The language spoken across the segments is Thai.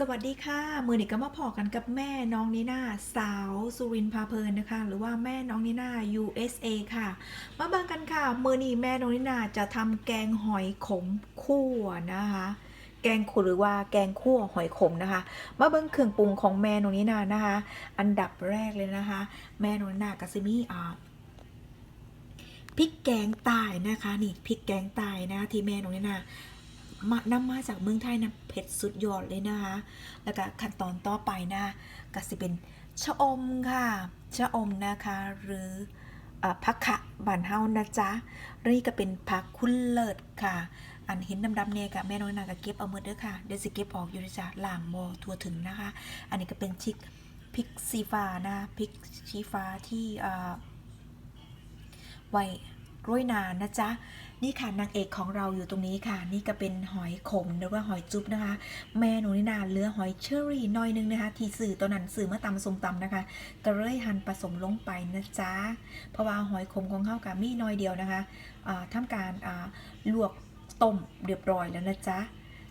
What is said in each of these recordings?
สวัสดีค่ะ มือนี้ก็มาพอกันกับแม่น้องนิน่าสาวสุรินพาเพลินนะคะ หรือว่าแม่น้องนิน่า USA ค่ะ มาบิ่งกันค่ะ มือนี้แม่น้องนิน่าจะทำแกงหอยขมคั่วนะคะ แกงขั่วหรือว่าแกงคั่วหอยขมนะคะ มาเบิ่งเครื่องปรุงของแม่น้องนิน่านะคะ อันดับแรกเลยนะคะ แม่น้องนิน่ากับซิมี่อ่าพริกแกงใต้นะคะนี่พริกแกงใต้นะที่แม่น้องนี่นะ มานำมาจากเมืองไทยนะเผ็ดสุดยอดเลยนะคะ แล้วก็ขั้นตอนต่อไปนะก็จะเป็นชะอมค่ะชะอมนะคะ หรือผักขะบานเฮานะจ๊ะนี่ก็เป็นผักคุณเลิศค่ะ อันเห็นดำๆเนี่ยค่ะแม่น้อยนาก็เก็บเอาหมดเด้อค่ะเดี๋ยวสิเก็บออกอยู่นะจ๊ะล้างบ่ทั่วถึงนะคะ อันนี้ก็เป็นชิกพริกซีฟ้านะพริกชีฟ้าที่ไว้ร้อยนานนะจ๊ะ นี่ค่ะนางเอกของเราอยู่ตรงนี้ค่ะ นี่ก็เป็นหอยขมหรือว่าหอยจุ๊บนะคะ แม่หนูนี่นาเหลือหอยเชอรี่น้อยนึงนะคะ ที่สื่อตอนนั้นสื่อมาตำสมตำนะคะก็เลยหั่นผสมลงไปนะจ๊ะเพราะว่าหอยขมของเขากับมีน้อยเดียวนะคะอ่าการลวกต้มเรียบร้อยแล้วนะจ๊ะ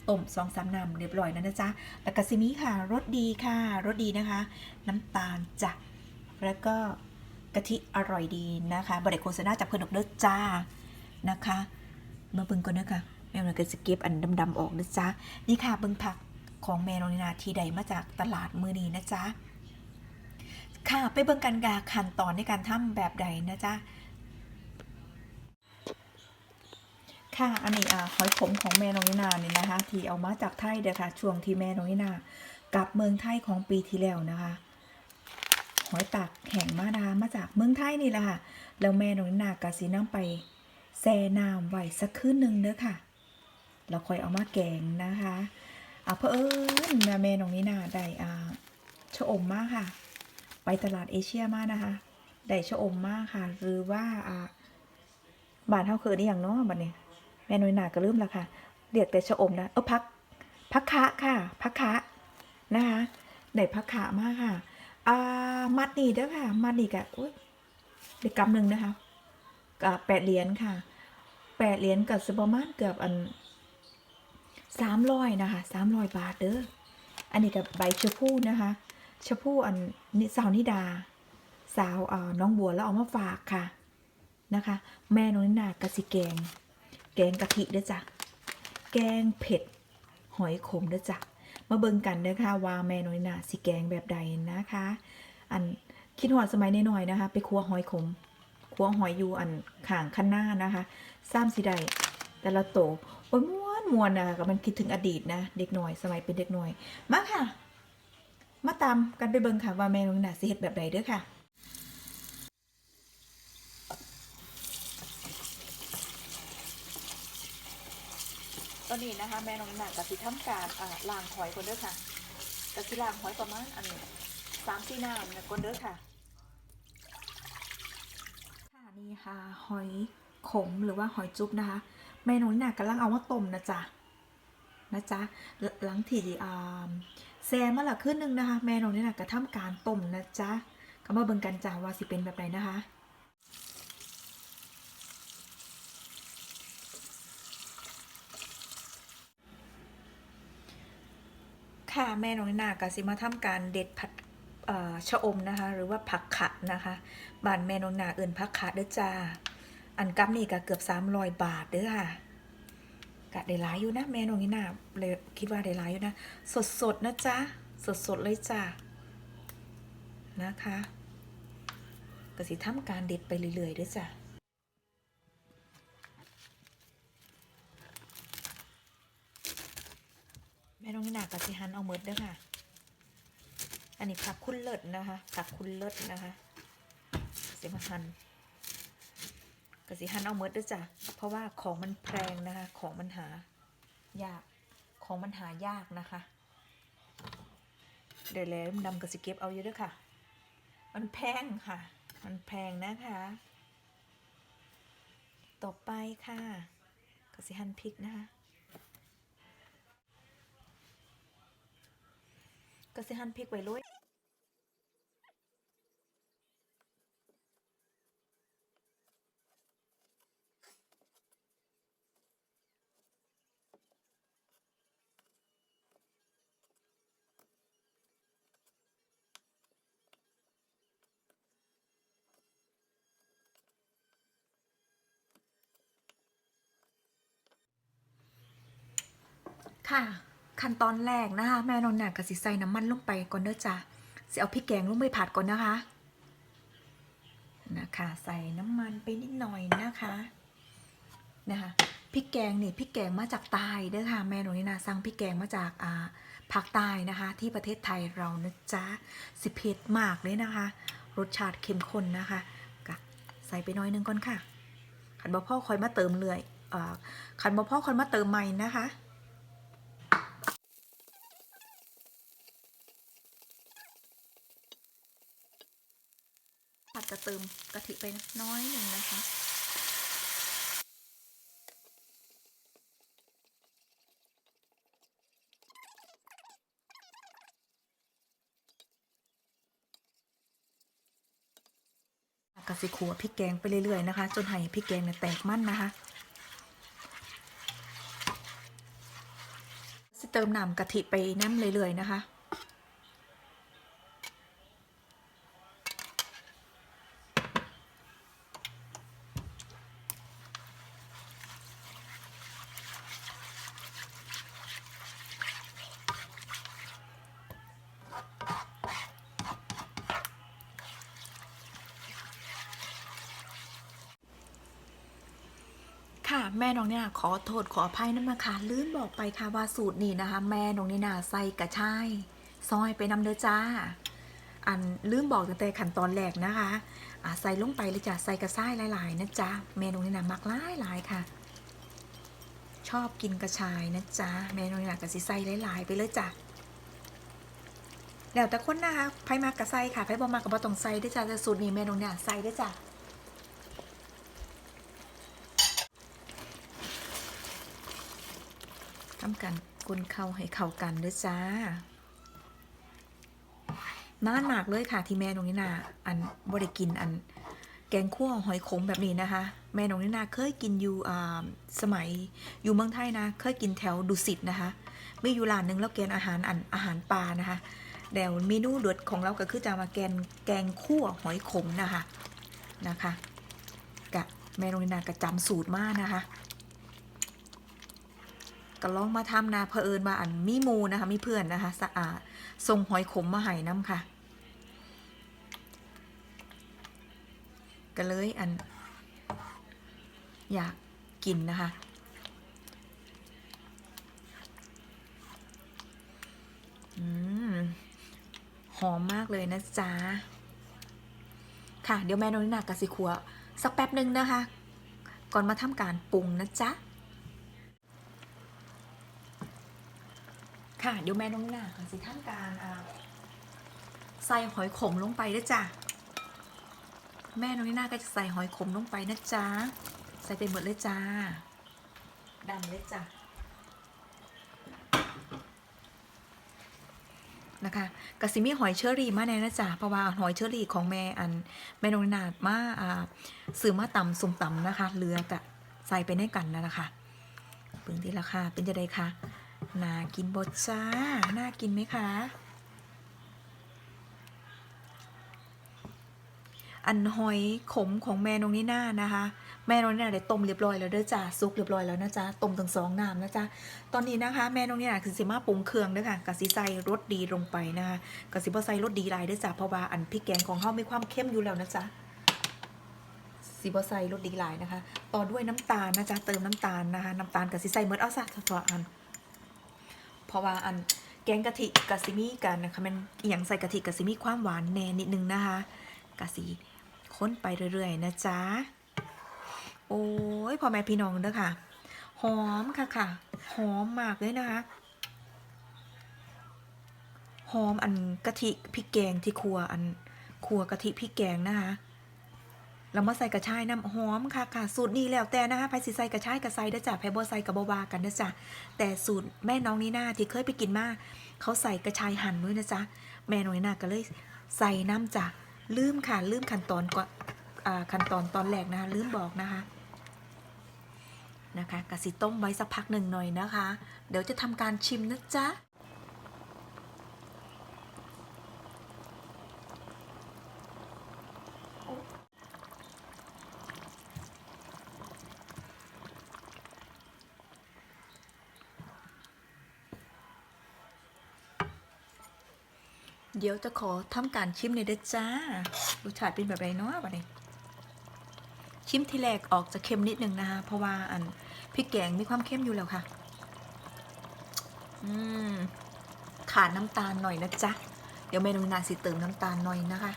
ต้มสองสามน้ำเรียบร้อยแล้วนะจ๊ะแล้วก็ซิมีค่ะรสดีค่ะรสดีนะคะ น้ำตาลจ้ะแล้วก็กะทิอร่อยดีนะคะบริโฆษณาจากเพื่อนดอกเด้อจ้า นะคะมาเบิ่งก่อนนะคะแม่มันก็สเก็บอันดำๆออกนะจ๊ะนี่ค่ะเบิ่งผักของแม่นองนินาทีใดมาจากตลาดมือนี้นะจ๊ะค่ะไปเบิ่งกันกาขั้นตอนในการทำแบบใดนะจ๊ะค่ะอันนี้อ่าหอยขมของแม่นองนินาเนี่ยนะคะ ที่เอามาจากไทยเด้อค่ะช่วงที่แม่นองนินากลับเมืองไทยของปีที่แล้วนะคะหอยตากแห้งมาดามาจากเมืองไทยนี่แหละค่ะ แล้วแม่นองนินากะสีน้ำไป แช่น้ำไว้สักคืนหนึ่งเด้อค่ะแล้วค่อยเอามาแกงนะคะเอะเพอเอิญแม่แม่น้องนินาได้อ่าชะอมมากค่ะ ไปตลาดเอเชียมากนะคะ ได้ชะอมมากค่ะ หรือว่าอ่าบานเฮาเคยได้อย่างเนาะบัดนี้แม่น้องนินาก็ลืมแล้วค่ะเรียกแต่ชะอมนะเออพักพักคะค่ะพักคะนะคะได้พักคะมากค่ะอ่ามัดนี่เด้อค่ะ มัดนี่กะอุ้ยเด็กกำหนึ่งนะคะ กับแปดเหรียญค่ะแปดเหรียญกับสประมาณเกือบอันสามร้อยนะคะสามร้อยบาทเด้ออันนี้กับใบชะพูนะคะชะพูอันนี่สาวนิดา สาวอ่าน้องบัวแล้วเอามาฝากค่ะนะคะ แม่น้องนินากะสิแกง แกงกะทิเด้อจ้ะแกงเผ็ดหอยขมเด้อจ้ะมาเบิ่งกันเด้อค่ะว่าแม่น้อยน่ะสิแกงแบบใดนะคะ อันคิดหอดสมัยน้อยๆนะคะ ไปครัวหอยขม ครัวหอยอยู่อันข่างข้างหน้านะคะซ้ำสิใดแต่ละโตโอ้ยม้วนมวนนะคะก็มันคิดถึงอดีตนะ เด็กหน่อย สมัยเป็นเด็กหน่อย มาค่ะ มาตามกันไปเบิ่งค่ะ ว่าแม่น้อยน่ะสิเฮ็ดแบบใดเด้อค่ะตอนนี้นะคะแม่น้องหนักกับสิทำการอ่าล้างหอยก่อนเด้อค่ะกับสิล้างหอยประมาณอันสามสี่น้ำเนี่ยก่อนเด้อค่ะ ค่ะหอยขมหรือว่าหอยจุ๊บนะคะแม่น้องหนักกำลังเอามาต้มนะจ๊ะนะจ๊ะหลังที่แซมมาละขึ้นหนึ่งนะคะแม่น้องนี่หนักก็ทำการต้มนะจ๊ะก็มาเบิ่งกันจ้าว่าสิเป็นแบบไหนนะคะค่ะแม่น้องนากะสิมาทำการเด็ดผัด ชะอมนะคะ หรือว่าผักขะนะคะบ้านแม่น้องนาเอื่นผักขะเด้อจ้า อันกับนี่ก็เกือบ300บาทเด้อค่ะกะได้หลายอยู่นะแม่น้องนินาเลยคิดว่าได้หลายอยู่นะ สดๆนะจ๊ะสดๆเลยจ้านะคะก็สิทำการเด็ดไปเรื่อยๆด้อจ้าแม่น้องนินากะสิหันเอาเมดเด้อค่ะ อันนี้ผักคุณเลิศนะคะ ผักคุณเลิศนะคะสิมาหั่นกะสิหั่นเอาเมดเด้อจ้ะ เพราะว่าของมันแพงนะคะ ของมันหายาก ของมันหายากนะคะ เดี๋ยวแล้วดำกะสิเก็บเอาเยอะด้อค่ะ มันแพงค่ะ มันแพงนะคะ ต่อไปค่ะกะสิหั่นพริกนะคะ ก็สิหั่นพริกไว้เลยค่ะ ขั้นตอนแรกนะคะแม่นอนท์น่ะกสิใส่น้ำมันลงไปก่อนเด้อจ้ะสิเอาพริกแกงลงไปผัดก่อนนะคะ นะคะ ใส่น้ำมันไปนิดหน่อยนะคะนะคะพริกแกงนี่พริกแกงมาจากใต้เด้อค่ะแม่หนูนี่นะสั่งพริกแกงมาจากอ่าภาคใต้นะคะ ที่ประเทศไทยเรานะจ๊ะสิเผ็ดมากเลยนะคะ รสชาติเข้มข้นนะคะกะใส่ไปน้อยนึงก่อนค่ะขันบ่พ่อคอยมาเติมเลยอ่าขันบ่พ่อคอยมาเติมใหม่นะคะ จจะเติมกะทิไปน้อยหนึ่งนะคะกะสิขัวพริกแกงไปเรื่อยๆนะคะ จนให้พริกแกงเนี่ยแตกมั่นนะคะสิเติมน้ำกะทิไปน้ำเรื่อยๆนะคะ ค่ะแม่น้องเนี่ยขอโทษขออภัยน้ำนะคะลืมบอกไปค่ะว่าสูตรนี้นะคะ แม่น้องนี่นาใส่กระชายซอยไปนำเด้อจ้า อันลืมบอกตั้งแต่ขั้นตอนแรกนะคะอ่าใส่ลงไปเลยจ้ะใส่กระชายหลาย ๆ นะจ๊ะแม่น้องนี่นามักหลายหลายๆค่ะ ชอบกินกระชายนะจ๊ะแม่น้องนี่นากระสิใส่หลาย ๆ ไปเลยจ้ะแล้วแต่คนนะคะไผมากระใส่ค่ะไพ่บ่มากกระบ่ต้องใส่เด้วยจ้ะแต่สูตรนี้แม่น้องเนี่ยใส่ด้วยจ้ะ ทำกันกลนเข้าให้เข้ากันด้วยจ้าน่าหนักเลยค่ะที่แม่นงนินาอันบริกินอัน แกงคั่วหอยขมแบบนี้นะคะ แม่นงนินาเคยกินอยู่สมัยอยู่เมืองไทยนะ เคยกินแถวดุสิตนะคะมีอยู่ร้านหนึ่งแล้วแกงอาหารอันอาหารปลานะคะเดี๋ยวเมนูเด็ดของเราก็คือจะมาแกงแกงคั่วหอยขมนะคะนะคะกะแม่นงนินากะจำสูตรมากนะคะ ก็ลองมาทำนะเผอิญมาอันมีมูนะคะมีเพื่อนนะคะ สะอาดส่งหอยขมมาให้น้ำค่ะ ก็เลยอัน อยากกินนะคะอืมหอมมากเลยนะจ๊ะ ค่ะ เดี๋ยวแม่นนินากะสิขัว สักแป๊บหนึ่งนะคะ ก่อนมาทำการปรุงนะจ๊ะ ค่ะ เดี๋ยวแม่น้องหน้าค่ะสิท่านการใส่หอยขมลงไปด้วยจ้ะแม่น้องนี่นาก็จะใส่หอยขมลงไปนะจ๊ะ ใส่ไปหมดเลยจ้าดำเลยจ้ะนะคะกะสิมีหอยเชอรี่มาแน่นะจ๊ะเพราะว่าหอยเชอรี่ของแม่อันแม่น้องนี่นามาอ่าซื้อมาตำสุ่มตำนะคะ เรือกะใส่ไปในกันนะนะคะเปิงที่ราคาเป็นจะได้ค่ะ น่ากินบดจ้า น่ากินไหมคะ อันหอยขมของแม่นงนี่นานะคะ แม่นงนี่นาได้ต้มเรียบร้อยแล้วเด้อจ้าซุกเรียบร้อยแล้วนะจ๊ะต้มถึงสองน้ำนะจ๊ะตอนนี้นะคะ แม่นงนี่นาคือสิมาปรุงเครื่องด้วยค่ะกะสิใส่รสดีลงไปนะคะกะสิบ่ใส่รสดีหลายเด้อจ้ะเพราะว่าอันพริกแกงของเขามีความเข้มอยู่แล้วนะจ๊ะสิบ่ใส่รสดีหลายนะคะ ต่อด้วยน้ำตาลนะจ๊ะ เติมน้ำตาลนะคะ น้ำตาลกะสิใส่เมื่อเอาซะทออัน ราะว่าอันแกงกะทิกะซิมี่กันนะคะมันอย่างใส่กะทิกะซิมี่ความหวานแน่นิดนึงนะคะกะสีค้นไปเรื่อยๆนะจ๊ะโอ้ยพ่อแม่พี่น้องเด้อค่ะหอมค่ะค่ะหอมมากเลยนะคะหอมอันกะทิพริกแกงที่ครัวอันครัวกะทิพริกแกงนะคะ เรามาใส่กระชายน้ำหอมค่ะค่ะ สูตรนี้แล้วแต่นะคะไผสิใส่กระชายกระใส่ได้จ้ะไผบ่ใส่กับบวากันนะจ๊ะแต่สูตรแม่น้องนีน่าที่เคยไปกินมาเขาใส่กระชายหั่นด้วยนะจ๊ะแม่น้องนีน่าก็เลยใส่น้ำจ้ะลืมค่ะลืมขั้นตอนก่อนขั้นตอนตอนแรกนะคะลืมบอกนะคะนะคะกะสิต้มไว้สักพักหนึ่งหน่อยนะคะ เดี๋ยวจะทำการชิมนะจ๊ะ เดี๋ยวจะขอทำการชิมเลยเด้อจ้ารสชาติเป็นแบบไรเนาะวันนี้ ชิมทีแรกออกจะเค็มนิดนึงนะคะ เพราะว่าอันพริกแกงมีความเค็มอยู่แล้วค่ะ อืมขาดน้ำตาลหน่อยนะจ๊ะ เดี๋ยวเมนูนาสิเติมน้ำตาลหน่อยนะคะ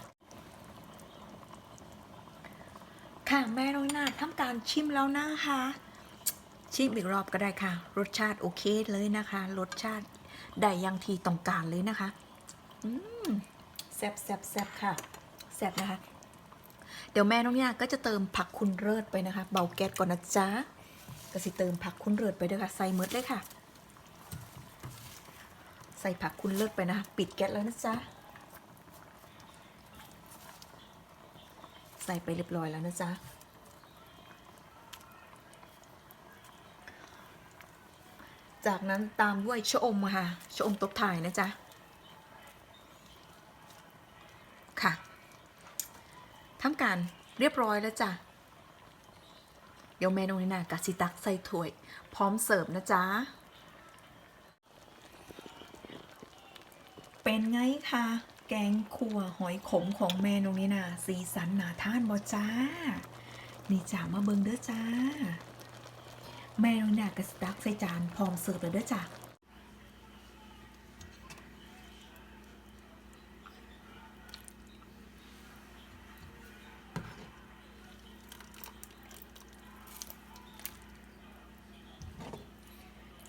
ค่ะแม่น้อยนาทำการชิมแล้วนะคะ ชิมอีกรอบก็ได้ค่ะ รสชาติโอเคเลยนะคะ รสชาติได้ยังทีต้องการเลยนะคะ แซ่บแซ่บแซ่บค่ะ แซ่บนะคะ เดี๋ยวแม่น้องยาก็จะเติมผักคุณเลิศไปนะคะ เบาแก๊สก่อนนะจ๊ะก็สิเติมผักคุณเลิศไปด้วยค่ะ ใส่เมดเลยค่ะ ใส่ผักคุณเลิศไปนะคะ ปิดแก๊สแล้วนะจ๊ะ ใส่ไปเรียบร้อยแล้วนะจ๊ะจากนั้นตามด้วยชะอมค่ะชะอมตบถ่ายนะจ๊ะค่ะ การเรียบร้อยแล้วจ้ะเดี๋ยวเมนูนี้นะกะสิตักใส่ถ้วย พร้อมเสิร์ฟนะจ๊ะ เป็นไงคะแกงขั่วหอยขมของเมนูนี้นะสีสันหนาท่านบอจ้า นี่จ้ามาเบิงเด้อจ้าเมนูนี้นะกะสิตักใส่จานพร้อมเสิร์ฟแล้วเด้อจ้า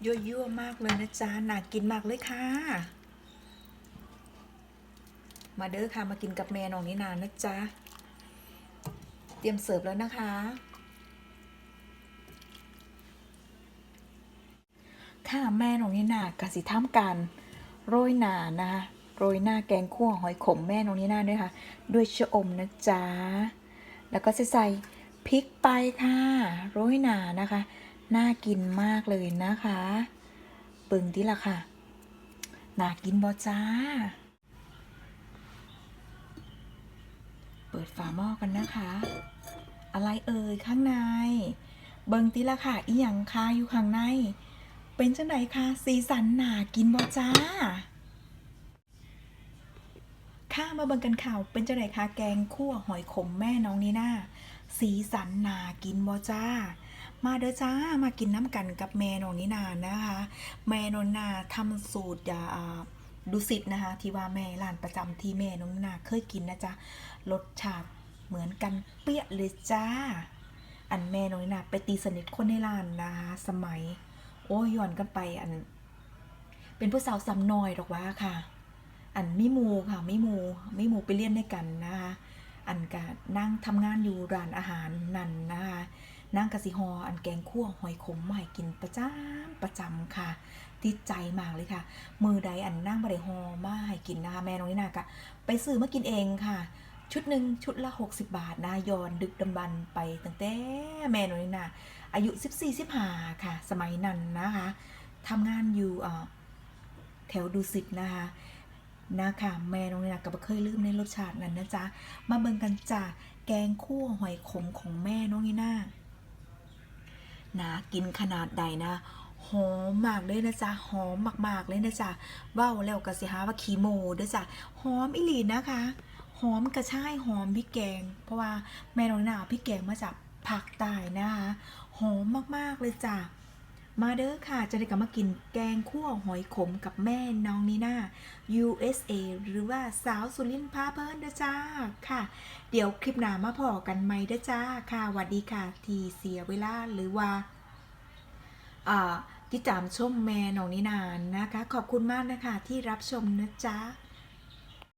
ยั่วๆมากเลยนะจ๊ะน่ากินมากเลยค่ะ มาเด้อค่ะมากินกับแม่น้องนินานนะจ๊ะ เตรียมเสิร์ฟแล้วนะคะ ค่ะแม่น้องนินากสิท่ามกันโรยหนานะคะโรยหน้าแกงคั่วหอยขมแม่น้องนินาด้วยค่ะ ด้วยชะอมนะจ๊ะ แล้วก็ใส่พริกไปค่ะ โรยหนานะคะ น่ากินมากเลยนะคะเบิ่งที่ละค่ะ น่ากินบอจ้า เปิดฝาหม้อกันนะคะ อะไรเอ่ยข้างใน เบิงที่ละค่ะอีหยังคาอยู่ข้างใน เป็นจังไดคะสีสันหนากินบอจ้าข้ามาเบิ่งกันข่าวเป็นจังไดคะแกงคั่วหอยขมแม่น้องนีน่าสีสันหนากินบอจ้า มาเด้อจ้ามากินน้ำกันกับแม่นองนินานะคะ แม่นองนินาทำสูตรยาดุสิตนะคะที่ว่าแม่ร้านประจำที่แม่นองนินาเคยกินนะจ๊ะรสชาติเหมือนกันเปี้ยเลยจ้า อันแม่นองนินาไปตีสนิทคนในร้านนะคะสมัย โอ้ย้อนกันไปอัน เป็นผู้สาวซ้ำน้อยหรอกว่าค่ะ อันมิมูค่ะมิมูมิมูไปเรียนด้วยกันนะคะอันกะนั่งทำงานอยู่ร้านอาหารนั่นนะคะ นั่งกะสิฮออันแกงคั่วหอยขมมาให้กินประจำประจำค่ะ ติดใจมากเลยค่ะ มือใดอันนั่งบริฮอมาให้กินนะคะ แม่น้องนี่นากะไปซื้อมากินเองค่ะ ชุดหนึ่งชุดละ 60 บาทนะย้อนดึกดำบรรไปตั้งแต่แม่น้องนี่นาอายุ 14-15ค่ะ สมัยนั้นนะคะทำงานอยู่แถวดุสิตนะคะนะคะแม่น้องนี่นาก็บ่เคยลืมในรสชาตินั้นนะจ๊ะ มาเบิ่งกันจ้ะแกงคั่วหอยขมของแม่น้องนี่นา นะกินขนาดใดนะหอมมากเลยนะจ๊ะหอมมากๆเลยนะจ๊ะเว้าแล้วก็สิฮะว่าขีโมเด้อจ้ะหอมอิหลีนะคะหอมกระชายหอมพริกแกง เพราะว่าแม่น้องนี่นาวพริกแกงมาจากผักตายนะคะหอมมากๆเลยจ้ะ มาเด้อค่ะจะได้กลับมากินแกงคั่วหอยขมกับแม่น้องนีน่า USA หรือว่าสาวสุรินทร์พาเพลินเด้อจ้าค่ะ เดี๋ยวคลิปหน้ามาพอกันไหมเด้อจ้าค่ะหวัดดีค่ะ ที่เสียเวลาหรือว่าอ่าที่ตามชมแม่น้องนินานนะคะ ขอบคุณมากนะคะที่รับชมนะจ๊ะ